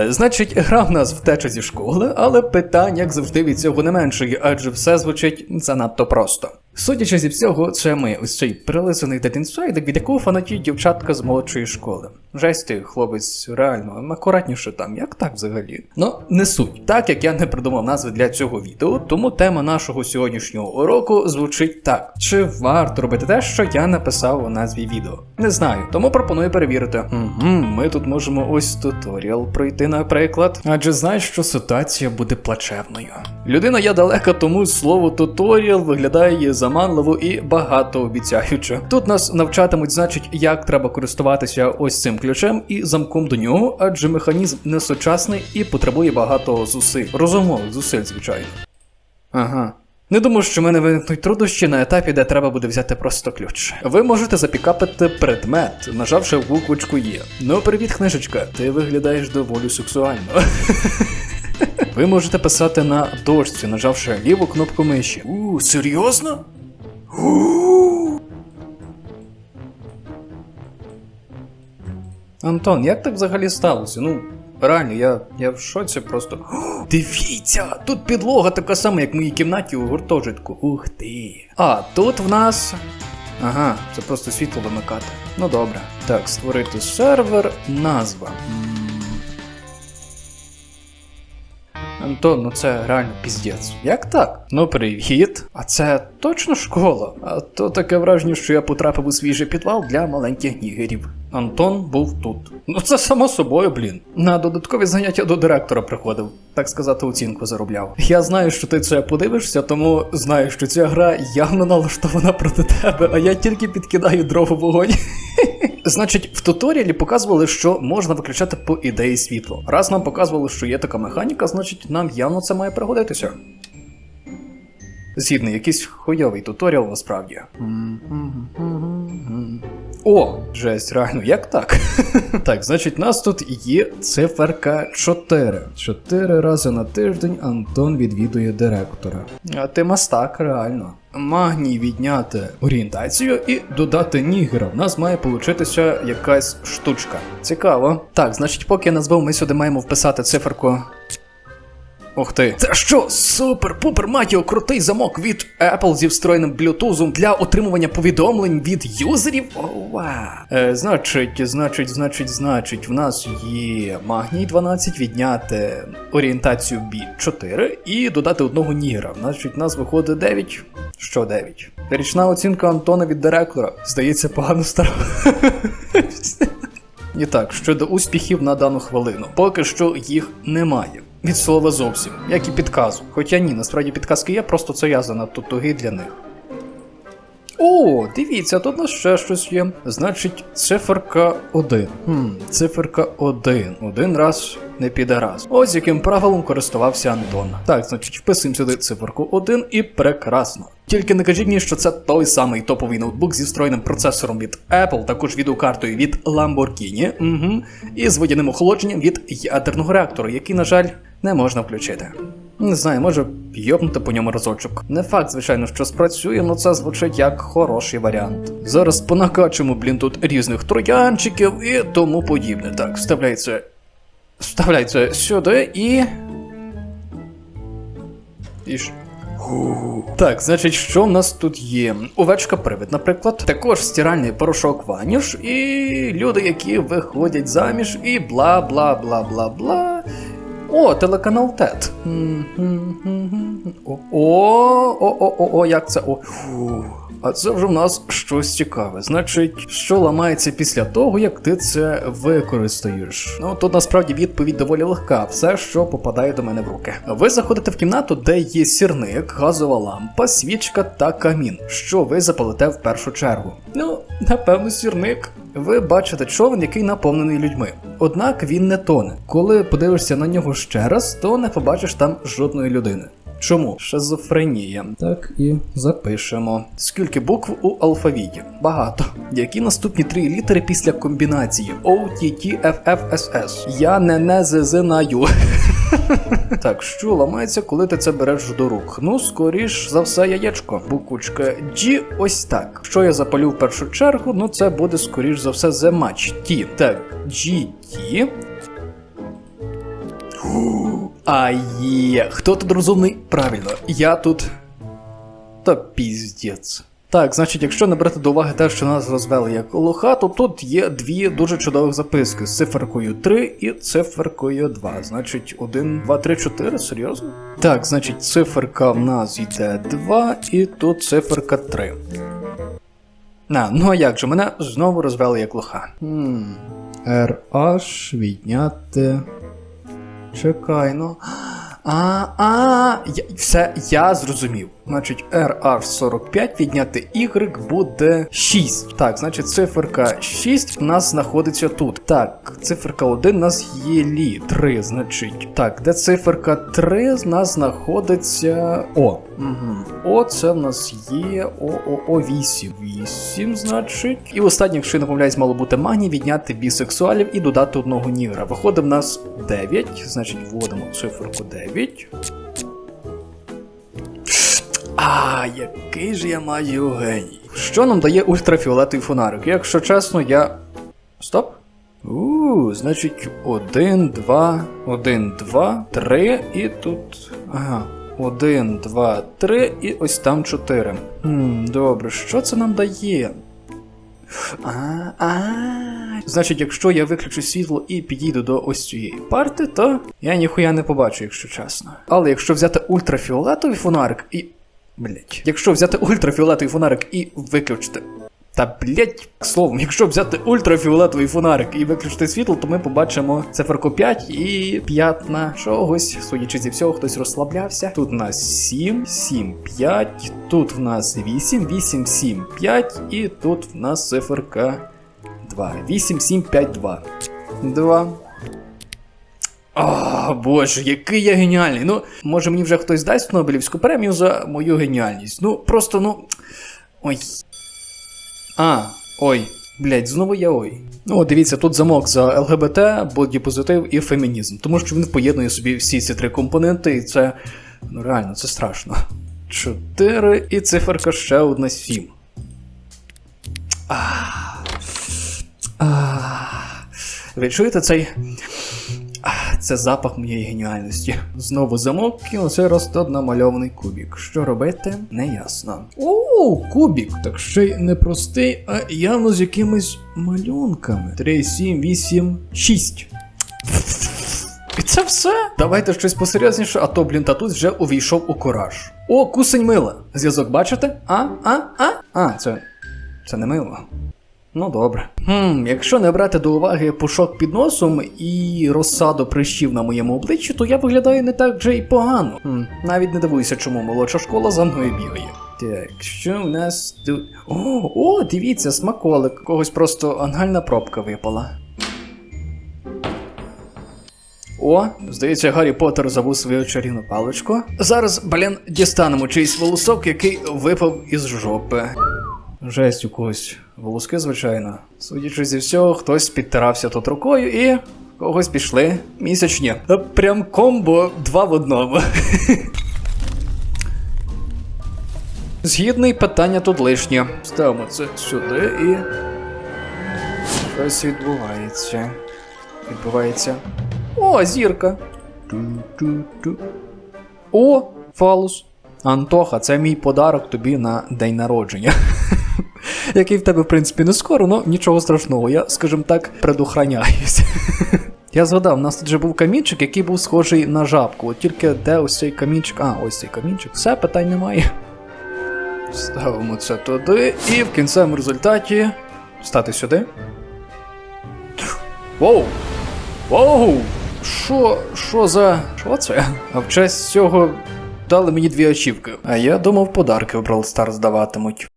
Е, Значить, гра в нас втеча зі школи, але питань, як завжди, від цього не меншої, адже все звучить занадто просто. Судячи зі всього, це ми, ось цей прилизаний дедінсайдик, від якого фанатіють дівчатка з молодшої школи. Жесть ти, хлопець, реально, акуратніше там, як так взагалі? Ну, не суть. Так як я не придумав назви для цього відео, тому тема нашого сьогоднішнього уроку звучить так: чи варто робити те, що я написав у назві відео? Не знаю, тому пропоную перевірити. Угу, ми тут можемо ось туторіал пройти, наприклад. Адже знаєш, що ситуація буде плачевною. Людина я далека, тому слово туторіал виглядає заманливо і багатообіцяюче. Тут нас навчатимуть, значить, як треба користуватися ось цим ключем і замком до нього, адже механізм не сучасний і потребує багато зусиль. Розумових зусиль, звичайно. Ага. Не думаю, що в мене виникнуть труднощі на етапі, де треба буде взяти просто ключ. Ви можете запікапити предмет, нажавши буквочку Є. Ну, привіт, книжечка, ти виглядаєш доволі сексуально. Ви можете писати на дошці, нажавши ліву кнопку миші. У, серйозно? Антон, як так взагалі сталося? Ну, реально, я, я в шоці просто. Дивіться, тут підлога така сама, як в моїй кімнаті у гуртожитку. Ух ти. А, тут в нас. Ага, це просто світло вимикати. Ну добре. Так, створити сервер, назва. Антон, ну це реально піздець. Як так? Ну привіт. А це точно школа? А то таке враження, що я потрапив у свіжий підвал для маленьких нігерів. Антон був тут. Ну це само собою, блін. На додаткові заняття до директора приходив, так сказати, оцінку заробляв. Я знаю, що ти це подивишся, тому знаю, що ця гра явно налаштована проти тебе, а я тільки підкидаю дров у вогонь. Значить, в туторіалі показували, що можна виключати по ідеї світло. Раз нам показували, що є така механіка, значить нам явно це має пригодитися. Згідний, якийсь хуйовий туторіал насправді. О, жесть, реально, як так? так, значить, у нас тут є циферка 4. Чотири рази на тиждень Антон відвідує директора. А ти мастак, реально. Магній відняти орієнтацію і додати нігера. У нас має получитися якась штучка. Цікаво. Так, значить, поки я назвав, ми сюди маємо вписати циферку. Ух ти. Це що? Супер, пупер, матіо, крутий замок від Apple зі встроєним блютузом для отримування повідомлень від юзерів. Ова. Е, значить, значить, значить, значить, в нас є магній 12, відняти орієнтацію B4 і додати одного нігера. Значить, у нас виходить 9. Що 9? Річна оцінка Антона від директора. Здається, погано стара. І так, щодо успіхів на дану хвилину, поки що їх немає. Від слова зовсім, як і підказу. Хоча ні, насправді підказки є, просто це я занадто тугий для них. О, дивіться, тут у нас ще щось є. Значить, циферка 1. Хм, циферка 1. Один раз не піде раз. Ось яким правилом користувався Антон. Так, значить, вписуємо сюди циферку 1 і прекрасно. Тільки не кажіть мені, що це той самий топовий ноутбук зі встроєним процесором від Apple, також відеокартою від Lamborghini, угу, і з водяним охолодженням від ядерного реактора, який, на жаль, не можна включити. Не знаю, може йобнути по ньому разочок. Не факт, звичайно, що спрацює, але це звучить як хороший варіант. Зараз понакачимо, блін, тут різних троянчиків і тому подібне. Так, вставляється. Вставляється сюди і. І ж. Так, значить, що в нас тут є? Овечка привид, наприклад, також стиральний порошок ваніш, і люди, які виходять заміж, і бла бла бла бла бла. О, телеканал ТЕТ. О, о, о, як це? О. А це вже в нас щось цікаве. Значить, що ламається після того, як ти це використаєш? Ну тут насправді відповідь доволі легка. Все, що попадає до мене в руки. Ви заходите в кімнату, де є сірник, газова лампа, свічка та камін. Що ви запалите в першу чергу? Ну, напевно, сірник. Ви бачите човен, який наповнений людьми. Однак він не тоне. Коли подивишся на нього ще раз, то не побачиш там жодної людини. Чому? Шизофренія. Так і запишемо. Скільки букв у алфавіті? Багато. Які наступні три літери після комбінації O, T? Я не не знаю. Так, що ламається, коли ти це береш до рук? Ну, скоріш за все, яєчко. Буквочка G ось так. Що я запалю в першу чергу? Ну, це буде скоріш за все The Match T. Так, GT. А є. Хто тут розумний? Правильно, я тут. Та піздець. Так, значить, якщо не брати до уваги те, що нас розвели як лоха, то тут є дві дуже чудових записки з циферкою 3 і циферкою 2. Значить, 1, 2, 3, 4, серйозно? Так, значить, циферка в нас йде 2, і тут циферка 3. На, ну а як же, мене знову розвели як лоха. Хм. RH відняти. Чекай, ну. А, а, я, все, я зрозумів. Значить, RR45 відняти Y буде 6. Так, значить, циферка 6 у нас знаходиться тут. Так, циферка 1 у нас є лі. 3, значить. Так, де циферка 3 у нас знаходиться О. Угу. О, в нас є О, О, О, 8. 8, значить. І останнє, якщо я не помиляюсь, мало бути магній, відняти бісексуалів і додати одного нігра. Виходить в нас 9, значить, вводимо циферку 9. А, який же я маю геній. Що нам дає ультрафіолетовий фонарик? Якщо чесно, я. Стоп. У, значить, 1, 2, 1, 2, 3 і тут. Ага. 1, 2, 3 і ось там 4. Хм, добре, що це нам дає? А, а. Значить, якщо я виключу світло і підійду до ось цієї парти, то я ніхуя не побачу, якщо чесно. Але якщо взяти ультрафіолетовий фонарик і. Блять. Якщо взяти ультрафіолетовий фонарик і виключити. Та блять, словом, якщо взяти ультрафіолетовий фонарик і виключити світло, то ми побачимо циферку 5 і 5 на чогось. Судячи зі всього, хтось розслаблявся. Тут у нас 7, 7, 5, тут в нас 8, 8, 7, 5, і тут в нас циферка 2. 8, 7, 5, 2. 2. О, боже, який я геніальний. Ну, може мені вже хтось дасть Нобелівську премію за мою геніальність. Ну, просто, ну. Ой. А, ой, блять, знову я ой. Ну, дивіться, тут замок за ЛГБТ, бодіпозитив і фемінізм, тому що він поєднує собі всі ці три компоненти, і це. Ну реально, це страшно. Чотири і циферка ще одна сім. Ви чуєте цей. Це запах моєї геніальності. Знову замок, і раз тут намальований кубік. Що робити, не ясно. О, кубік! Так ще й не простий, а явно з якимись малюнками. 3, 7, 8, 6. І це все? Давайте щось посерйозніше, а то, блін, татусь вже увійшов у кораж. О, кусень мила. Зв'язок бачите? А, а, а? А, це. Це не мило. Ну добре. Хм, якщо не брати до уваги пушок під носом і розсаду прищів на моєму обличчі, то я виглядаю не так вже й погано. Хм, навіть не дивуюся, чому молодша школа за мною бігає. Так, що в нас тут. О, о, дивіться, смаколик. Когось просто ангальна пробка випала. О, здається, Гаррі Поттер забув свою чарівну паличку. Зараз, блін, дістанемо чийсь волосок, який випав із жопи. Жесть у когось. Волоски, звичайно. Судячи зі всього, хтось підтирався тут рукою і. Когось пішли місячні. Е, Прям комбо два в одному. Згідний питання тут лишнє. Ставимо це сюди і. Щось відбувається. Відбувається. О, зірка. Ту-ту-ту. О, фалус. Антоха, це мій подарок тобі на день народження. Який в тебе, в принципі, не скоро, але нічого страшного, я, скажімо так, предохраняюсь. Я згадав, у нас тут же був камінчик, який був схожий на жабку. От тільки де ось цей камінчик. А, ось цей камінчик. Все, питань немає. Ставимо це туди, і в кінцевому результаті. Стати сюди. Воу! Воу! Що, що за. Що це? А в честь цього дали мені дві очівки. А я думав, подарки в Brawl Stars здаватимуть.